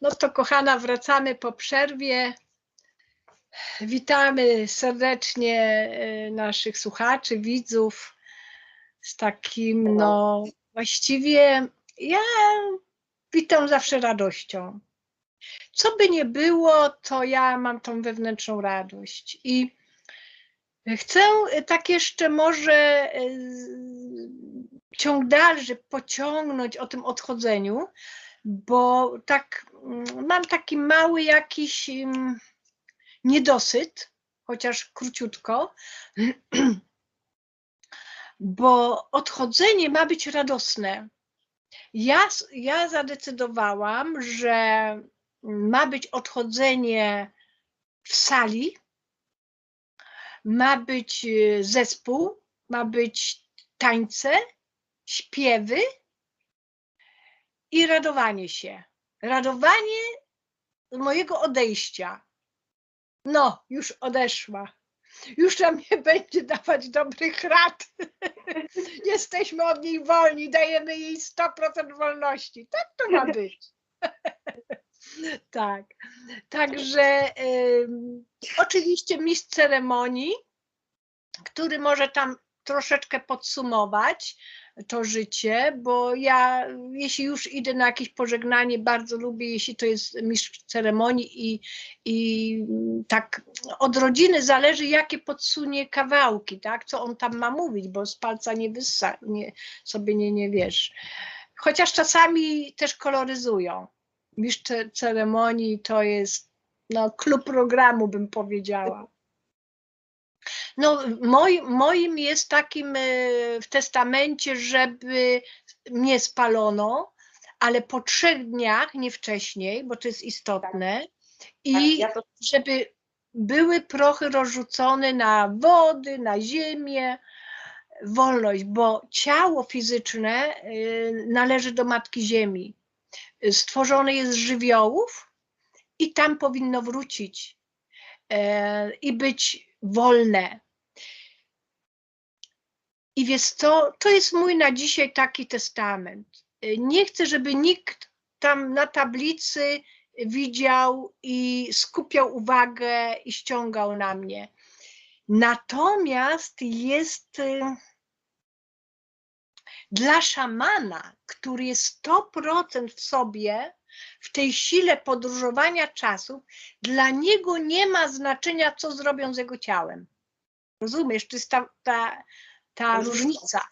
No to kochana, wracamy po przerwie. Witamy serdecznie e, naszych słuchaczy, widzów z takim, no właściwie ja witam zawsze radością. Co by nie było, to ja mam tą wewnętrzną radość i chcę tak jeszcze może e, ciąg dalszy pociągnąć o tym odchodzeniu, bo tak mm, mam taki mały jakiś mm, niedosyt, chociaż króciutko, bo odchodzenie ma być radosne. Ja, ja zadecydowałam, że ma być odchodzenie w sali, ma być y, zespół, ma być tańce, śpiewy i radowanie się. Radowanie mojego odejścia. No, już odeszła. Już nam nie będzie dawać dobrych rad. Jesteśmy od niej wolni, dajemy jej 100% wolności. Tak to ma być. tak. Także y, oczywiście mistrz ceremonii, który może tam troszeczkę podsumować, to życie, bo ja, jeśli już idę na jakieś pożegnanie, bardzo lubię, jeśli to jest mistrz ceremonii i, i tak od rodziny zależy, jakie podsunie kawałki, tak, co on tam ma mówić, bo z palca nie wyssa, nie, sobie nie, nie wiesz. Chociaż czasami też koloryzują. Mistrz ceremonii to jest no, klub programu, bym powiedziała. No, moj, moim jest takim e, w testamencie, żeby mnie spalono, ale po trzech dniach, nie wcześniej, bo to jest istotne, i Tak, ja to- żeby były prochy rozrzucone na wody, na ziemię, wolność, bo ciało fizyczne y, należy do Matki Ziemi. Stworzone jest z żywiołów i tam powinno wrócić e, i być wolne. I wiesz co, to jest mój na dzisiaj taki testament. Y, Nie chcę, żeby nikt tam na tablicy widział i skupiał uwagę i ściągał na mnie. Natomiast jest y, dla szamana, który jest 100% w sobie, w tej sile podróżowania czasów, dla niego nie ma znaczenia, co zrobią z jego ciałem. Rozumiesz? Jest ta, ta, ta Różnica.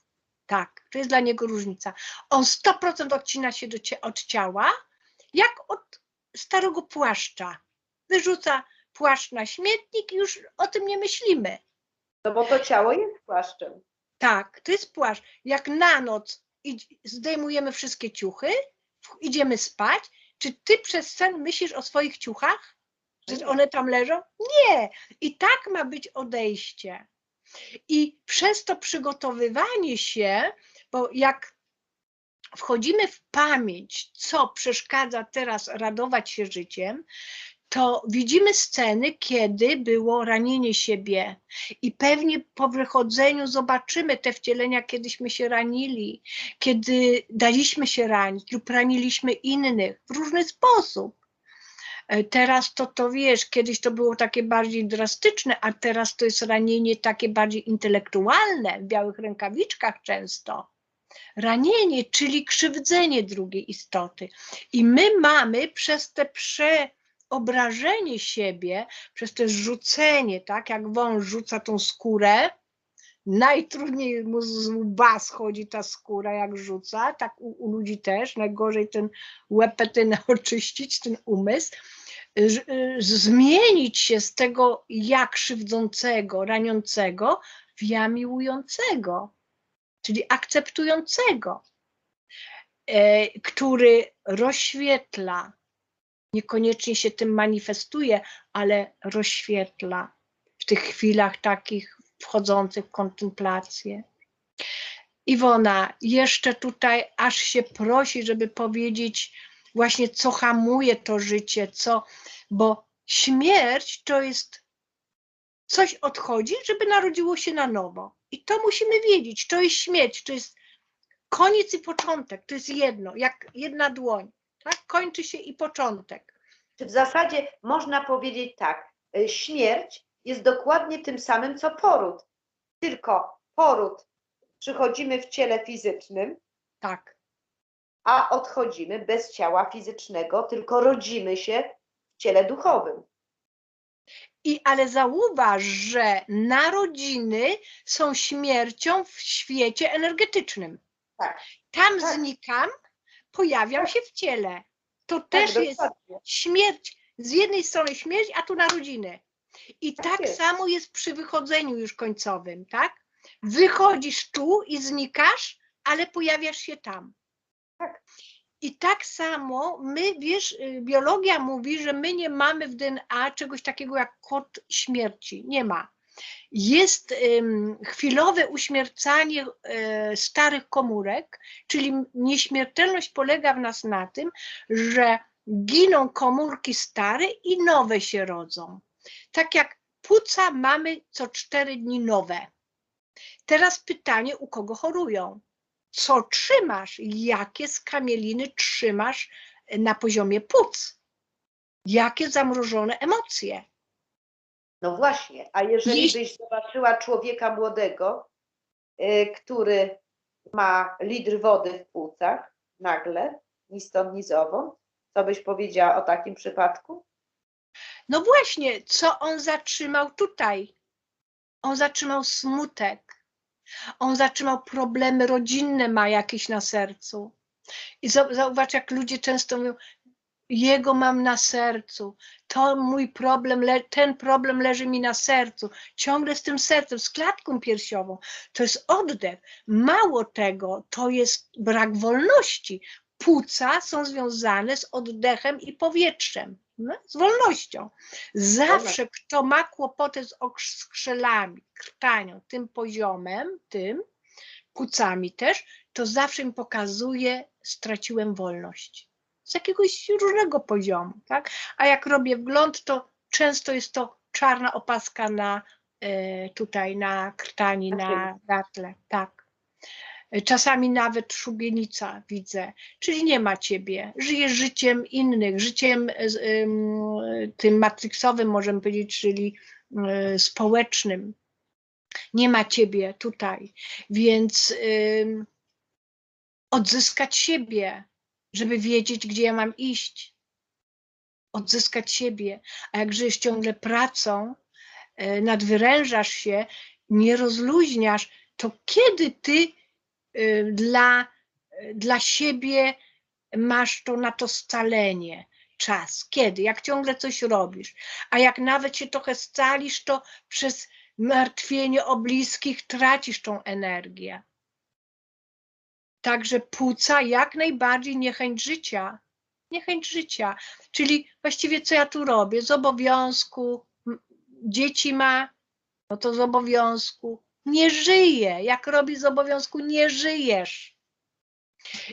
Tak, to jest dla niego różnica. On 100% odcina się do, od ciała, jak od starego płaszcza. Wyrzuca płaszcz na śmietnik i już o tym nie myślimy. No bo to ciało jest płaszczem. Tak, to jest płaszcz. Jak na noc zdejmujemy wszystkie ciuchy, idziemy spać, czy ty przez sen myślisz o swoich ciuchach? Że one tam leżą? Nie. I tak ma być odejście. I przez to przygotowywanie się, bo jak wchodzimy w pamięć, co przeszkadza teraz radować się życiem, to widzimy sceny, kiedy było ranienie siebie. I pewnie po wychodzeniu zobaczymy te wcielenia, kiedyśmy się ranili, kiedy daliśmy się ranić lub raniliśmy innych w różny sposób. E, Teraz to, to wiesz, kiedyś to było takie bardziej drastyczne, a teraz to jest ranienie takie bardziej intelektualne, w białych rękawiczkach często. Ranienie, czyli krzywdzenie drugiej istoty. I my mamy przez te przeobrażenie siebie, przez to rzucenie, tak jak wąż rzuca tą skórę, najtrudniej mu z łba schodzi ta skóra, jak rzuca, tak u, u ludzi też, najgorzej ten łepetynę oczyścić, ten umysł, y, zmienić się z tego ja krzywdzącego, raniącego w ja miłującego, czyli akceptującego, e, który rozświetla, niekoniecznie się tym manifestuje, ale rozświetla. W tych chwilach takich wchodzących w kontemplację. Iwona, jeszcze tutaj aż się prosi, żeby powiedzieć właśnie, co hamuje to życie, co, bo śmierć to jest coś odchodzi, żeby narodziło się na nowo. I to musimy wiedzieć, to jest śmierć, to jest koniec i początek, to jest jedno, jak jedna dłoń. tak? Kończy się i początek. W zasadzie można powiedzieć tak, y, śmierć jest dokładnie tym samym co poród, tylko poród przychodzimy w ciele fizycznym, Tak, a odchodzimy bez ciała fizycznego, tylko rodzimy się w ciele duchowym. I ale zauważ, że narodziny są śmiercią w świecie energetycznym. Tak. Tam Tak. znikam, pojawiam się w ciele. To też tak, jest dokładnie. śmierć. Z jednej strony śmierć, a tu narodziny. I Tak tak, jest. samo jest przy wychodzeniu już końcowym, tak? Wychodzisz tu i znikasz, ale pojawiasz się tam. Tak. I tak samo my, wiesz, y, biologia mówi, że my nie mamy w DNA czegoś takiego jak kod śmierci. Nie ma. Jest chwilowe uśmiercanie y, starych komórek, czyli nieśmiertelność polega w nas na tym, że giną komórki stare i nowe się rodzą. Tak jak płuca mamy co cztery dni nowe. Teraz pytanie, u kogo chorują? Co trzymasz? Jakie skamieliny trzymasz na poziomie płuc? Jakie zamrożone emocje? No właśnie, a jeżeli Jeśli- byś zobaczyła człowieka młodego, y, który ma litr wody w płucach, nagle, ni stąd, ni zowąd, co byś powiedziała o takim przypadku? No właśnie, co on zatrzymał tutaj? On zatrzymał smutek. On zatrzymał problemy rodzinne, ma jakieś na sercu. I zau- zauważ, jak ludzie często mówią, jego mam na sercu, to mój problem, le- ten problem leży mi na sercu, ciągle z tym sercem, z klatką piersiową. To jest oddech. Mało tego, to jest brak wolności. Płuca są związane z oddechem i powietrzem, no, z wolnością. Zawsze, kto ma kłopoty z okrzelami, krtanią, tym poziomem, tym, płucami też, to zawsze mi pokazuje, straciłem wolność. Z jakiegoś różnego poziomu, tak? A jak robię wgląd, to często jest to czarna opaska na e, tutaj na krtani, Na na gatle, tak. E, Czasami nawet szubienica widzę, czyli nie ma ciebie. Żyjesz życiem innych, życiem e, tym matrixowym, możemy powiedzieć, czyli y, społecznym. Nie ma ciebie tutaj, więc odzyskać siebie, żeby wiedzieć, gdzie ja mam iść. Odzyskać siebie. A jak żyjesz ciągle pracą, y, nadwyrężasz się, nie rozluźniasz, to kiedy ty dla, y, dla siebie masz to na to scalenie? Czas. Kiedy? Jak ciągle coś robisz. A jak nawet się trochę scalisz, to przez martwienie o bliskich tracisz tą energię. Także płuca jak najbardziej niechęć życia. Niechęć życia. Czyli właściwie co ja tu robię? Z obowiązku. Dzieci ma, no to z obowiązku. Nie żyje. Jak robi z obowiązku, nie żyjesz.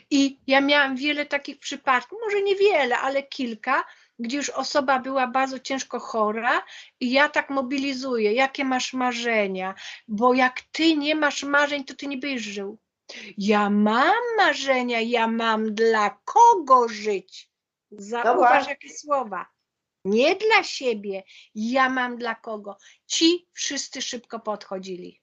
I ja miałam wiele takich przypadków, może niewiele, ale kilka, gdzie już osoba była bardzo ciężko chora i ja tak mobilizuję, jakie masz marzenia, bo jak ty nie masz marzeń, to ty nie będziesz żył. Ja mam marzenia, ja mam dla kogo żyć. Zauważ właśnie. jakie słowa. Nie dla siebie, ja mam dla kogo. Ci wszyscy szybko podchodzili.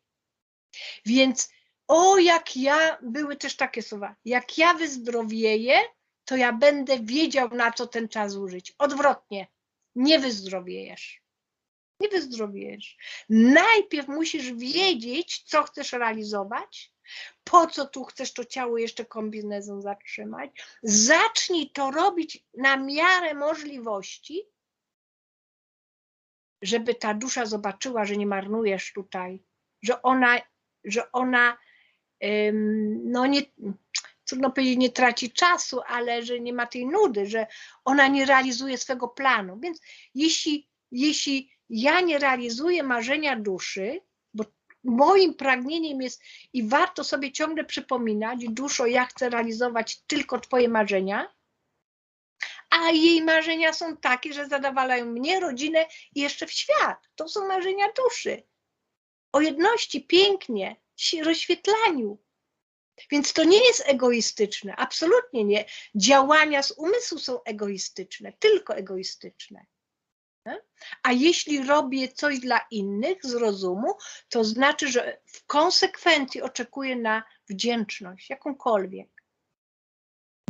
Więc o, jak ja, były też takie słowa, jak ja wyzdrowieję, to ja będę wiedział, na co ten czas użyć. Odwrotnie, nie wyzdrowiejesz. Nie wyzdrowiejesz. Najpierw musisz wiedzieć, co chcesz realizować, po co tu chcesz to ciało jeszcze kombinezon zatrzymać. Zacznij to robić na miarę możliwości, żeby ta dusza zobaczyła, że nie marnujesz tutaj, że ona, że ona no nie, trudno powiedzieć, nie traci czasu, ale że nie ma tej nudy, że ona nie realizuje swego planu. Więc jeśli, jeśli ja nie realizuję marzenia duszy, bo moim pragnieniem jest i warto sobie ciągle przypominać, duszo, ja chcę realizować tylko Twoje marzenia, a jej marzenia są takie, że zadowalają mnie, rodzinę i jeszcze w świat. To są marzenia duszy. O jedności, pięknie, rozświetlaniu. Więc to nie jest egoistyczne, absolutnie nie. Działania z umysłu są egoistyczne, tylko egoistyczne. A jeśli robię coś dla innych z rozumu, to znaczy, że w konsekwencji oczekuję na wdzięczność, jakąkolwiek.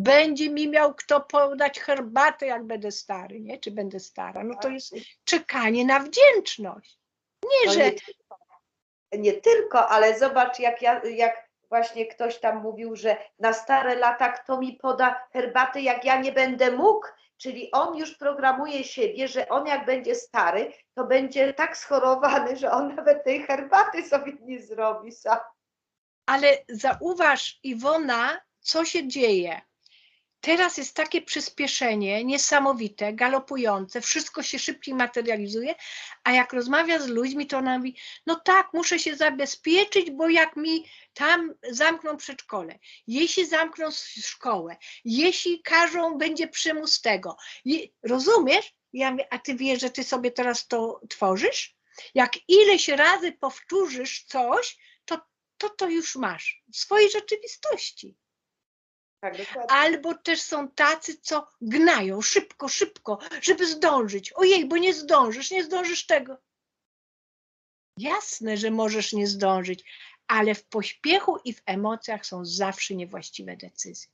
Będzie mi miał kto podać herbatę, jak będę stary, nie? Czy będę stara. No to jest czekanie na wdzięczność. Nie, że nie, tylko, ale zobacz, jak, ja, jak właśnie ktoś tam mówił, że na stare lata kto mi poda herbatę, jak ja nie będę mógł. Czyli on już programuje siebie, że on jak będzie stary, to będzie tak schorowany, że on nawet tej herbaty sobie nie zrobi sam. Ale zauważ, Iwona, co się dzieje. Teraz jest takie przyspieszenie niesamowite, galopujące, wszystko się szybciej materializuje, a jak rozmawia z ludźmi, to ona mówi, no tak, muszę się zabezpieczyć, bo jak mi tam zamkną przedszkole, jeśli zamkną szkołę, jeśli każą, będzie przymus tego. Je- Rozumiesz? Ja mówię, a ty wiesz, że ty sobie teraz to tworzysz? Jak ileś razy powtórzysz coś, to to, to już masz w swojej rzeczywistości. Tak. Albo też są tacy, co gnają szybko, szybko, żeby zdążyć. Ojej, bo nie zdążysz, nie zdążysz tego. Jasne, że możesz nie zdążyć, ale w pośpiechu i w emocjach są zawsze niewłaściwe decyzje.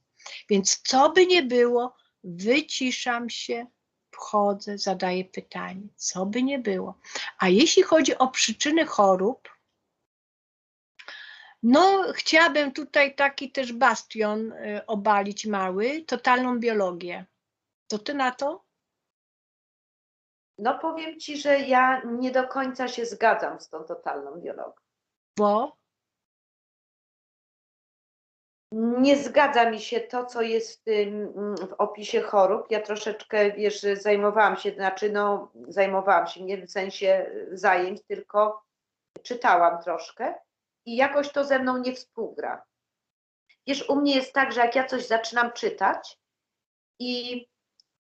Więc co by nie było, wyciszam się, wchodzę, zadaję pytanie, co by nie było. A jeśli chodzi o przyczyny chorób, no, chciałabym tutaj taki też bastion y, obalić mały, totalną biologię. To ty na to? No powiem Ci, że ja nie do końca się zgadzam z tą totalną biologią. Bo Nie zgadza mi się to, co jest w, tym, mm, w opisie chorób. Ja troszeczkę, wiesz, zajmowałam się, znaczy no, zajmowałam się nie w sensie zajęć, tylko czytałam troszkę i jakoś to ze mną nie współgra. Wiesz, u mnie jest tak, że jak ja coś zaczynam czytać i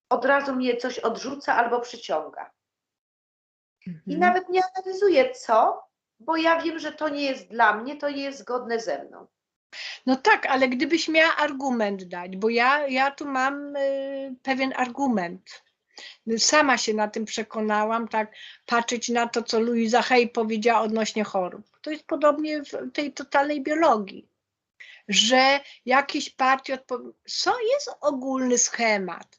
od razu mnie coś odrzuca albo przyciąga. I Mhm. nawet nie analizuję co, bo ja wiem, że to nie jest dla mnie, to nie jest zgodne ze mną. No tak, ale gdybyś miała argument dać, bo ja, ja tu mam y, pewien argument. Sama się na tym przekonałam, tak patrzeć na to, co Louisa Hay powiedziała odnośnie chorób. To jest podobnie w tej totalnej biologii, że jakiś partii co jest ogólny schemat.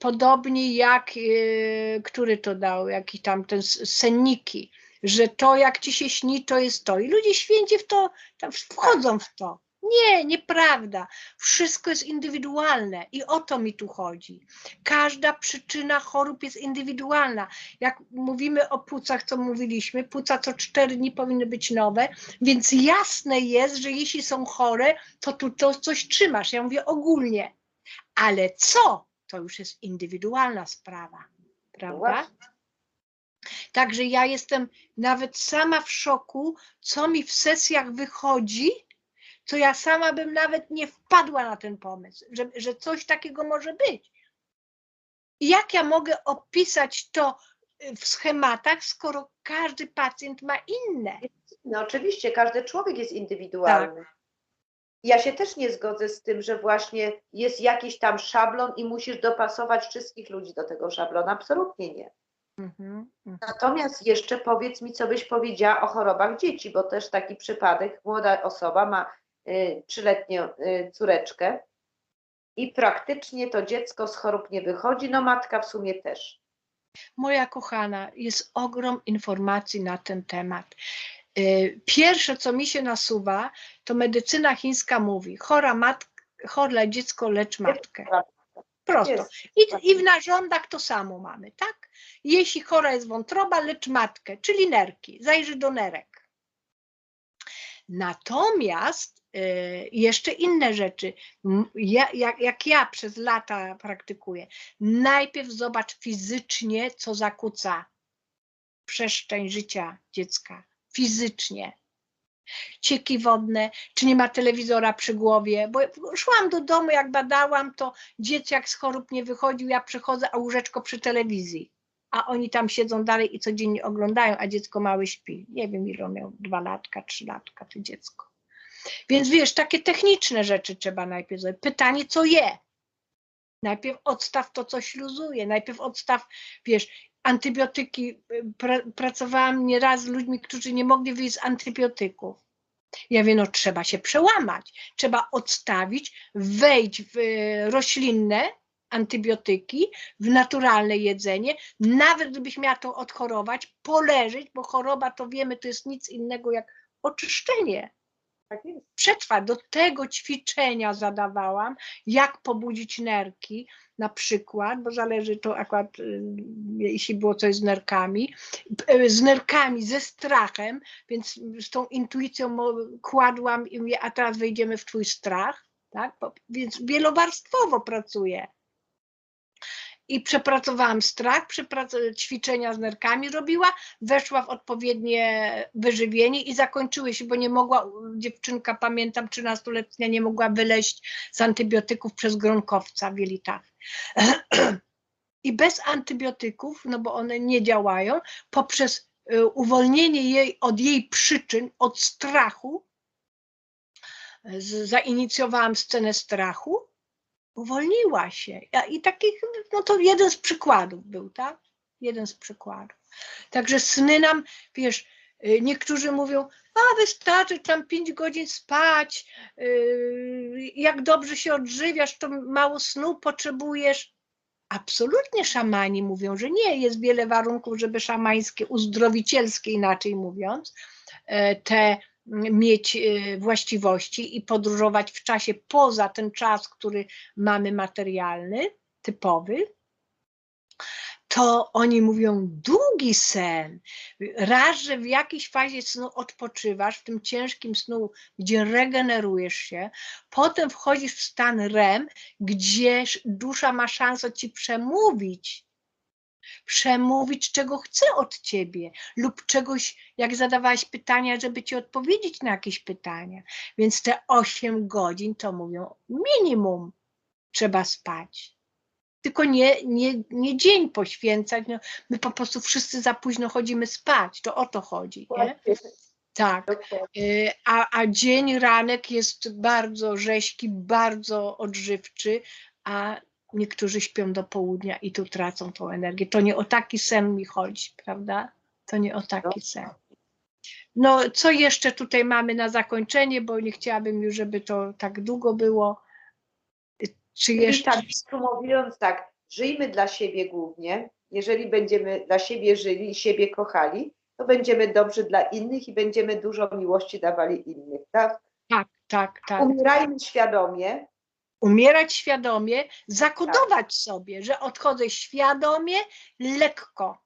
Podobnie jak, y, który to dał, jaki tam ten senniki, że to jak ci się śni, to jest to. I ludzie święci w to, wchodzą w to. Nie, nieprawda. Wszystko jest indywidualne i o to mi tu chodzi. Każda przyczyna chorób jest indywidualna. Jak mówimy o płucach, co mówiliśmy, płuca co cztery dni powinny być nowe, więc jasne jest, że jeśli są chore, to tu to coś trzymasz. Ja mówię ogólnie. Ale co? To już jest indywidualna sprawa. Prawda? Także ja jestem nawet sama w szoku, co mi w sesjach wychodzi, co ja sama bym nawet nie wpadła na ten pomysł, że, że coś takiego może być. Jak ja mogę opisać to y, w schematach, skoro każdy pacjent ma inne? No oczywiście, każdy człowiek jest indywidualny. Ja się też nie zgodzę z tym, że właśnie jest jakiś tam szablon i musisz dopasować wszystkich ludzi do tego szablonu. Absolutnie nie. Mhm, mhm. Natomiast jeszcze powiedz mi, co byś powiedziała o chorobach dzieci, bo też taki przypadek, młoda osoba ma trzyletnią y, córeczkę i praktycznie to dziecko z chorób nie wychodzi, no matka w sumie też. Moja kochana, jest ogrom informacji na ten temat. Y, Pierwsze, co mi się nasuwa, to medycyna chińska mówi: chora matka, chore dziecko, lecz matkę. Prosto. I, I w narządach to samo mamy, tak? Jeśli chora jest wątroba, lecz matkę, czyli nerki, zajrzy do nerek. Natomiast y, jeszcze inne rzeczy, ja, jak, jak ja przez lata praktykuję, najpierw zobacz fizycznie, co zakłóca przestrzeń życia dziecka, fizycznie. Cieki wodne, czy nie ma telewizora przy głowie, bo szłam do domu, jak badałam, to dzieciak z chorób nie wychodził, ja przychodzę, a łóżeczko przy telewizji, a oni tam siedzą dalej i codziennie oglądają, a dziecko małe śpi. Nie wiem, ile miał, dwa latka, trzy latka, to dziecko. Więc wiesz, takie techniczne rzeczy trzeba najpierw zrobić. Pytanie, co je? Najpierw odstaw to, co śluzuje. Najpierw odstaw, wiesz, antybiotyki. Pra, pracowałam nieraz z ludźmi, którzy nie mogli wyjść z antybiotyków. Ja wiem, no trzeba się przełamać. Trzeba odstawić, wejść w y, roślinne antybiotyki, w naturalne jedzenie. Nawet gdybyś miała to odchorować, poleżeć, bo choroba to wiemy, to jest nic innego jak oczyszczenie Tak jest. przetrwa. Do tego ćwiczenia zadawałam, jak pobudzić nerki, na przykład, bo zależy to akurat, y, jeśli było coś z nerkami, p- z nerkami, ze strachem, więc z tą intuicją kładłam i mówię, a teraz wejdziemy w twój strach, tak? Więc wielowarstwowo pracuję. I przepracowałam strach, przeprac- ćwiczenia z nerkami robiła, weszła w odpowiednie wyżywienie i zakończyły się, bo nie mogła, dziewczynka pamiętam, 13-letnia, nie mogła wyleźć z antybiotyków przez gronkowca w jelitach. I bez antybiotyków, no bo one nie działają, poprzez y, uwolnienie jej od jej przyczyn, od strachu, zainicjowałam scenę strachu, uwolniła się. I takich, no to jeden z przykładów był, tak? Jeden z przykładów. Także sny nam, wiesz, y, niektórzy mówią, a wystarczy tam 5 godzin spać, yy, jak dobrze się odżywiasz, to mało snu potrzebujesz. Absolutnie szamani mówią, że nie, jest wiele warunków, żeby szamańskie, uzdrowicielskie inaczej mówiąc, e, te mieć e, właściwości i podróżować w czasie poza ten czas, który mamy materialny, typowy, to oni mówią długi sen. Raz, że w jakiejś fazie snu odpoczywasz, w tym ciężkim snu, gdzie regenerujesz się, potem wchodzisz w stan REM, gdzie sz- dusza ma szansę ci przemówić, przemówić, czego chce od ciebie, lub czegoś, jak zadawałeś pytania, żeby ci odpowiedzieć na jakieś pytania. Więc te 8 godzin to mówią minimum trzeba spać. Tylko nie, nie, nie dzień poświęcać. No, my po prostu wszyscy za późno chodzimy spać. To o to chodzi. Nie? Tak. Y, A, a dzień, ranek jest bardzo rzeźki, bardzo odżywczy, a niektórzy śpią do południa i tu tracą tą energię. To nie o taki sen mi chodzi, prawda? To nie o taki sen. No, co jeszcze tutaj mamy na zakończenie, bo nie chciałabym już, żeby to tak długo było. Czy jeszcze. tak, podsumowując tak, żyjmy dla siebie głównie. Jeżeli będziemy dla siebie żyli i siebie kochali, to będziemy dobrzy dla innych i będziemy dużo miłości dawali innych, tak? Tak, tak, tak. Umierajmy świadomie, umierać świadomie, zakodować sobie, że odchodzę świadomie, lekko.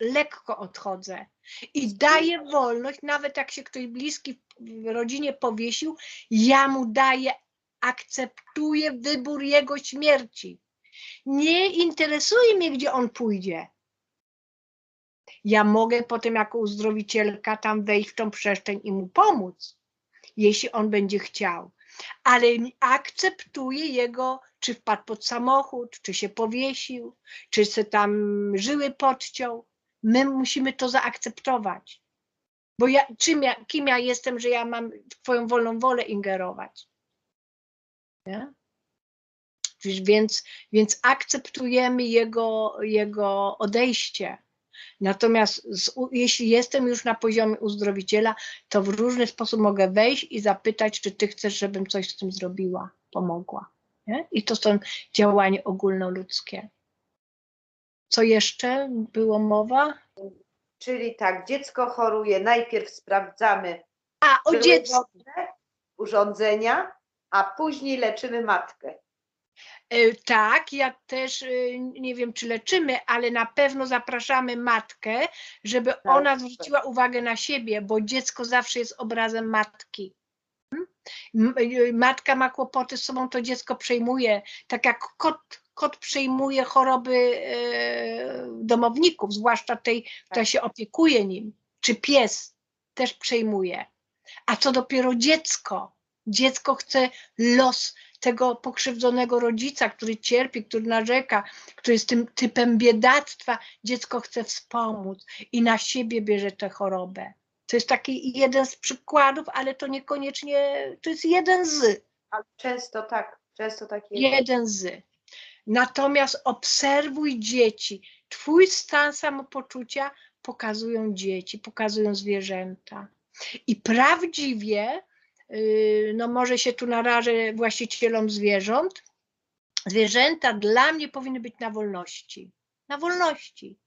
Lekko odchodzę. I daję wolność, nawet jak się ktoś bliski w rodzinie powiesił, ja mu daję, akceptuję wybór jego śmierci. Nie interesuje mnie, gdzie on pójdzie. Ja mogę potem jako uzdrowicielka tam wejść w tą przestrzeń i mu pomóc, jeśli on będzie chciał ale akceptuje jego, czy wpadł pod samochód, czy się powiesił, czy se tam żyły podciął. My musimy to zaakceptować. Bo ja, czym ja, kim ja jestem, że ja mam twoją wolną wolę ingerować? Nie? Więc, więc akceptujemy jego, jego odejście. Natomiast z, jeśli jestem już na poziomie uzdrowiciela, to w różny sposób mogę wejść i zapytać, czy ty chcesz, żebym coś z tym zrobiła, pomogła. Nie? I to są działania ogólnoludzkie. Co jeszcze było mowa? czyli tak, dziecko choruje, najpierw sprawdzamy A, o urządzenia, a później leczymy matkę. Y, Tak, ja też y, nie wiem, czy leczymy, ale na pewno zapraszamy matkę, żeby Tak, ona tak. zwróciła uwagę na siebie, bo dziecko zawsze jest obrazem matki. Hmm? M- y, Matka ma kłopoty z sobą, to dziecko przejmuje, tak jak kot, kot przejmuje choroby y, domowników, zwłaszcza tej, która Tak. się opiekuje nim, czy pies też przejmuje. A co dopiero dziecko? Dziecko chce los tego pokrzywdzonego rodzica, który cierpi, który narzeka, który jest tym typem biedactwa, dziecko chce wspomóc i na siebie bierze tę chorobę. To jest taki jeden z przykładów, ale to niekoniecznie, to jest jeden z. Ale często tak, często tak jest. Jeden z. Natomiast obserwuj dzieci. Twój stan samopoczucia pokazują dzieci, pokazują zwierzęta. I prawdziwie, no może się tu narażę właścicielom zwierząt, zwierzęta dla mnie powinny być na wolności. Na wolności.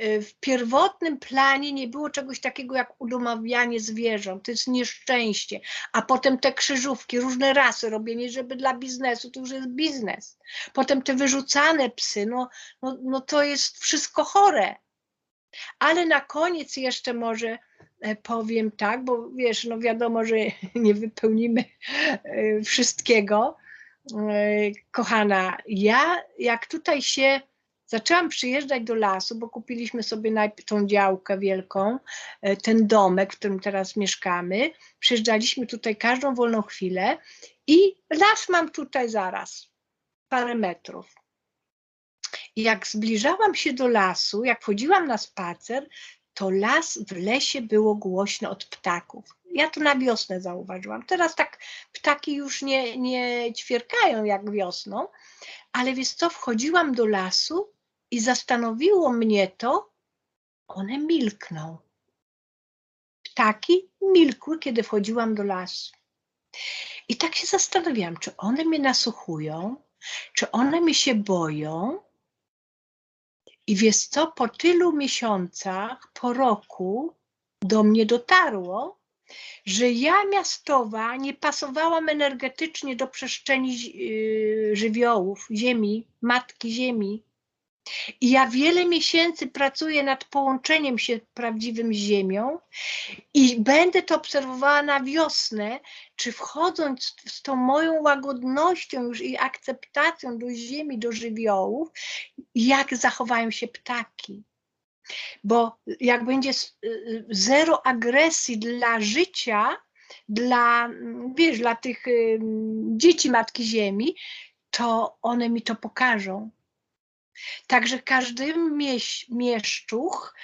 Yy, W pierwotnym planie nie było czegoś takiego jak udomawianie zwierząt, to jest nieszczęście. A potem te krzyżówki, różne rasy, robienie, żeby dla biznesu, to już jest biznes. Potem te wyrzucane psy, no, no, no to jest wszystko chore. Ale na koniec jeszcze może powiem tak, bo wiesz, no wiadomo, że nie wypełnimy e, wszystkiego. E, Kochana, ja jak tutaj się zaczęłam przyjeżdżać do lasu, bo kupiliśmy sobie najpierw tą działkę wielką, e, ten domek, w którym teraz mieszkamy. Przyjeżdżaliśmy tutaj każdą wolną chwilę i las mam tutaj zaraz, parę metrów. Jak zbliżałam się do lasu, jak wchodziłam na spacer, to las w lesie było głośno od ptaków. Ja to na wiosnę zauważyłam. Teraz tak ptaki już nie, nie ćwierkają jak wiosną, ale wiesz co, wchodziłam do lasu i zastanowiło mnie to, one milkną. Ptaki milkły, kiedy wchodziłam do lasu. I tak się zastanawiałam, czy one mnie nasłuchują, czy one mi się boją. I wiesz co, po tylu miesiącach, po roku do mnie dotarło, że ja miastowa nie pasowałam energetycznie do przestrzeni yy, żywiołów, ziemi, matki ziemi. I ja wiele miesięcy pracuję nad połączeniem się prawdziwym z ziemią i będę to obserwowała na wiosnę, czy wchodząc z tą moją łagodnością już i akceptacją do ziemi, do żywiołów, jak zachowają się ptaki. Bo jak będzie s- y, zero agresji dla życia, dla, wiesz, dla tych y, dzieci Matki Ziemi, to one mi to pokażą. Także każdy mieś, mieszczuch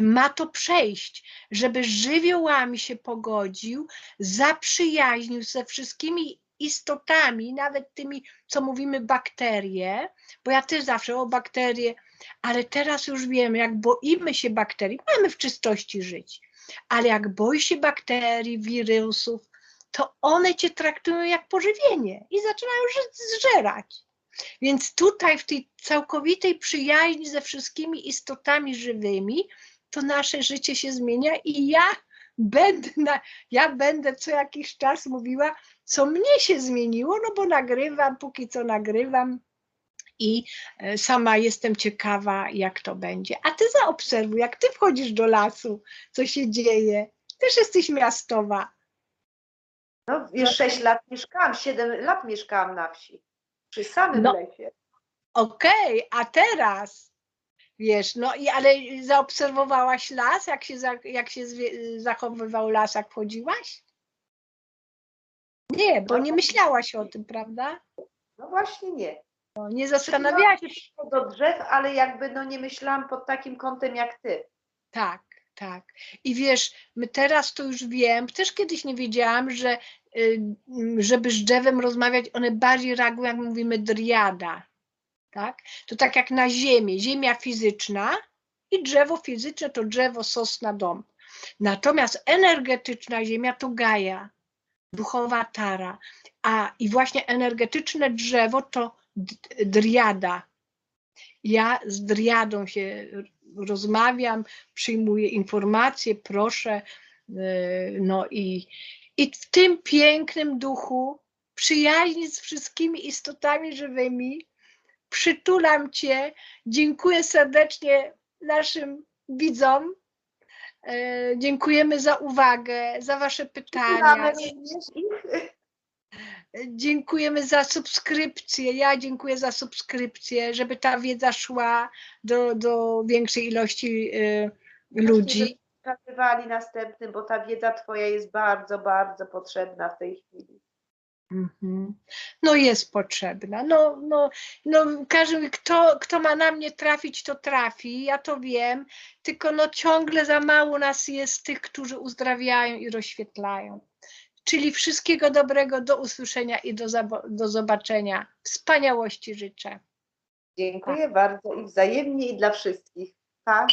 ma to przejść, żeby żywiołami się pogodził, zaprzyjaźnił ze wszystkimi istotami, nawet tymi, co mówimy, bakterie, bo ja też zawsze o bakterie, ale teraz już wiemy, jak boimy się bakterii, mamy w czystości żyć, ale jak boisz się bakterii, wirusów, to one cię traktują jak pożywienie i zaczynają zżerać. Więc tutaj w tej całkowitej przyjaźni ze wszystkimi istotami żywymi, to nasze życie się zmienia i ja będę, na, ja będę co jakiś czas mówiła, co mnie się zmieniło, no bo nagrywam, póki co nagrywam i e, sama jestem ciekawa, jak to będzie. A ty zaobserwuj, jak ty wchodzisz do lasu, co się dzieje. Też jesteś miastowa. No, już 6 lat mieszkałam, 7 lat mieszkałam na wsi. Przy samym No. lesie. Okej, a teraz wiesz, no i ale zaobserwowałaś las, jak się, za, jak się zachowywał las, jak wchodziłaś? Nie, bo No nie myślałaś o tym, prawda? No właśnie nie. No, nie zastanawiałaś się. Do drzew, ale jakby no nie myślałam pod takim kątem jak ty. Tak, tak. I wiesz, my teraz to już wiem, też kiedyś nie wiedziałam, że y, m, żeby z drzewem rozmawiać, one bardziej reagują, jak mówimy driada. Tak? To tak jak na ziemię, ziemia fizyczna i drzewo fizyczne to drzewo, sosna, dom. Natomiast energetyczna ziemia to Gaja, duchowa tara. A i właśnie energetyczne drzewo to driada. Ja z driadą się rozmawiam, przyjmuję informacje, proszę. yy, No i, i w tym pięknym duchu przyjaźni z wszystkimi istotami żywymi, przytulam Cię, dziękuję serdecznie naszym widzom. Yy, Dziękujemy za uwagę, za Wasze pytania. Mamy również. Dziękujemy za subskrypcję. Ja dziękuję za subskrypcję, żeby ta wiedza szła do, do większej ilości y, ludzi. Przekazywali następnym, bo ta wiedza twoja jest bardzo, bardzo potrzebna w tej chwili. Mhm. No jest potrzebna. No, no, no każdy, kto, kto ma na mnie trafić, to trafi, ja to wiem, tylko no ciągle za mało nas jest tych, którzy uzdrawiają i rozświetlają. Czyli wszystkiego dobrego, do usłyszenia i do, do zobaczenia. Wspaniałości życzę. Dziękuję bardzo i wzajemnie i dla wszystkich. Pa.